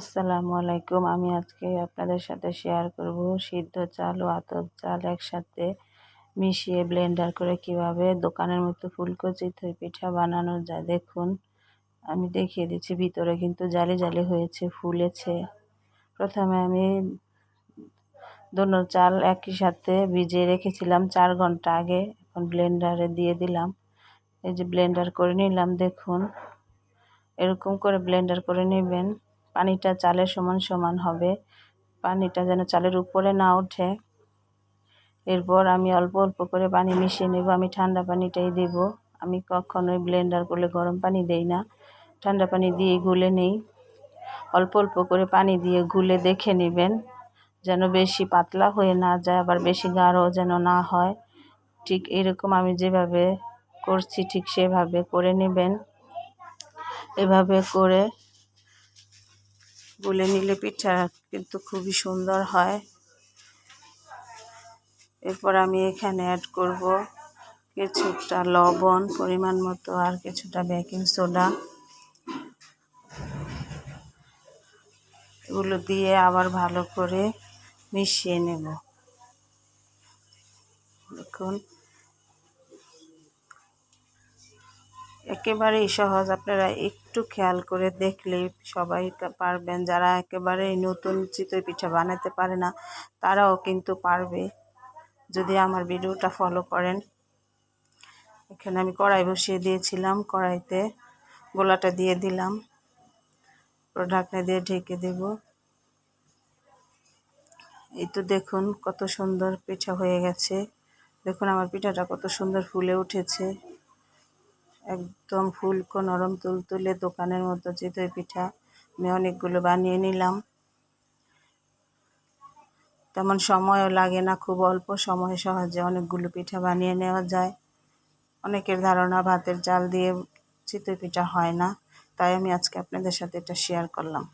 আসসালামু আলাইকুম। আমি আজকে আপনাদের সাথে শেয়ার করব সিদ্ধ চাল ও আতপ চাল একসাথে মিশিয়ে ব্লেন্ডার করে কীভাবে দোকানের মতো ফুলকো চিতই পিঠা বানানো যায়। দেখুন, আমি দেখিয়ে দিচ্ছি, ভিতরে কিন্তু জালি জালি হয়েছে, ফুলেছে। প্রথমে আমি দোনো চাল একই সাথে ভিজিয়ে রেখেছিলাম চার ঘণ্টা আগে। এখন ব্লেন্ডারে দিয়ে দিলাম। এই যে ব্লেন্ডার করে নিলাম, দেখুন। এরকম করে ব্লেন্ডার করে নেবেন। পানিটা চালের সমান সমান হবে। পানিটা যেন চালের উপরে না ওঠে। এরপর আমি অল্প অল্প করে পানি মিশিয়ে নেব। আমি ঠান্ডা পানিটাই দেব। আমি কখনোই ব্লেন্ডার করলে গরম পানি দেই না। ঠান্ডা পানি দিয়ে গুলে নেই। অল্প অল্প করে পানি দিয়ে গুলে দেখে নেবেন। যেন বেশি পাতলা হয়ে না যায়, আবার বেশি গাঢ় যেন না হয়। ঠিক এরকম আমি যেভাবে করছি ঠিক সেভাবে করে নেবেন। এভাবে করে গুলে নিলে পিঠা কিন্তু খুবই সুন্দর হয়। এরপর আমি এখানে অ্যাড করব কিছুটা লবণ, পরিমাণ মতো, আর কিছুটা বেকিং সোডা এগুলো দিয়ে আবার ভালো করে মিশিয়ে নেব। দেখুন। একেবারেই সহজ। আপনারা একটু খেয়াল করে দেখলেই সবাই পারবেন। যারা একেবারেই নতুন চিতই পিঠা বানাতে পারে না, তারাও কিন্তু পারবে। যদি আমার ভিডিওটা ফলো করেন। এখানে আমি কড়াই বসিয়ে দিয়েছিলাম, কড়াইতে গোলাটা দিয়ে দিলাম। ঢাকনা দিয়ে ঢেকে দেব। এই তো দেখুন কত সুন্দর পিঠা হয়ে গেছে। দেখুন আমার পিঠাটা কত সুন্দর ফুলে উঠেছে। একদম ফুলকো নরম তুলতুলে দোকানের মতো চিতই পিঠা আমি অনেকগুলো বানিয়ে নিলাম। তেমন সময়ও লাগে না, খুব অল্প সময় সহজে অনেকগুলো পিঠা বানিয়ে নেওয়া যায়। অনেকের ধারণা ভাতের চাল দিয়ে চিতই পিঠা হয় না, তাই আমি আজকে আপনাদের সাথে এটা শেয়ার করলাম।